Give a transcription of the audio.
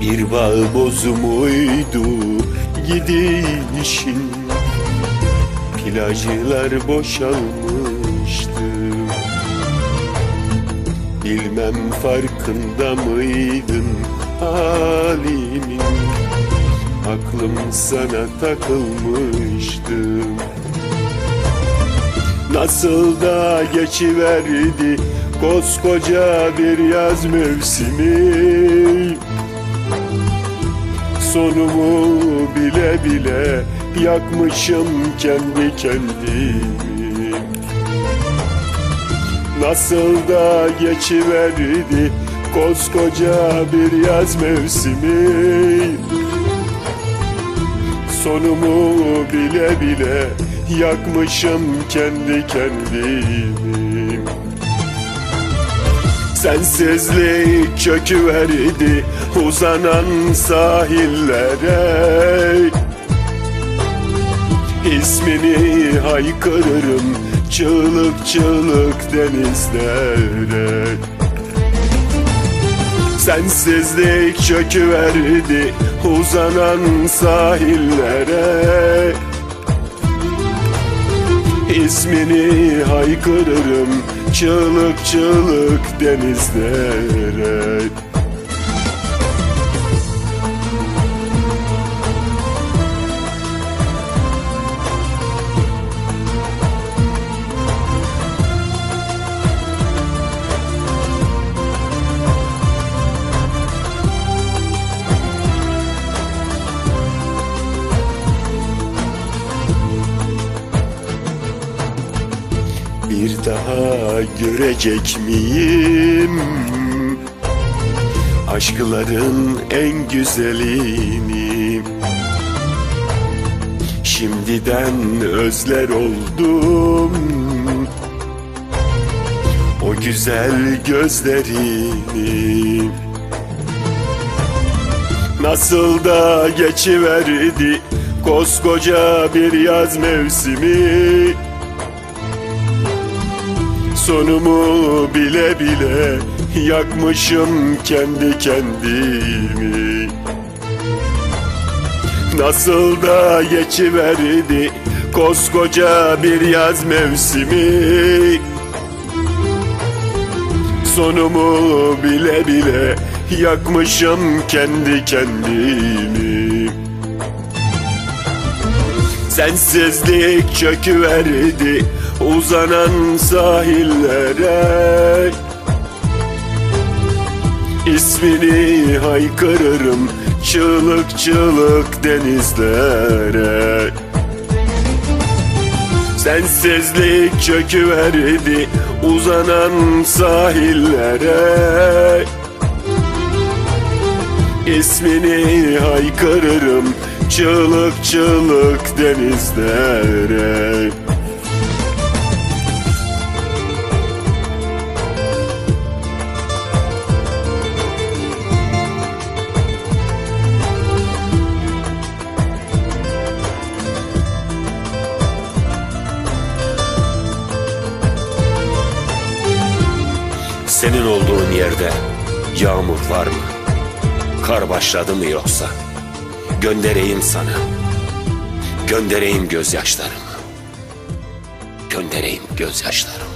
Bir bağ bozumuydu gidişin. Plajlar boşalmıştı. Bilmem farkında mıydın halimin? Aklım sana takılmıştı. Nasıl da geçiverdi koskoca bir yaz mevsimi Sonumu bile bile yakmışım kendi kendimi. Nasıl da geçiverdi koskoca bir yaz mevsimi. Sonumu bile bile yakmışım kendi kendimi Sensizlik çöküverdi uzanan sahillere. İsmini haykırırım çığlık çığlık denizlere. Sensizlik çöküverdi uzanan sahillere İsmini haykırırım çığlık çığlık denizlere Bir daha görecek miyim? Aşkların en güzelini. Şimdiden özler oldum. O güzel gözlerini. Nasıl da geçiverdi koskoca bir yaz mevsimi Sonumu bile bile yakmışım kendi kendimi. Nasıl da geçiverdi koskoca bir yaz mevsimi. Sonumu bile bile yakmışım kendi kendimi. Sensizlik çöküverdi uzanan sahillere. İsmini haykırırım çığlık çığlık denizlere. Sensizlik çöküverdi uzanan sahillere. İsmini haykırırım çığlık çığlık denizlere Senin olduğun yerde yağmur var mı? Kar başladı mı yoksa? Göndereyim sana. Göndereyim gözyaşlarımı. Göndereyim gözyaşlarımı.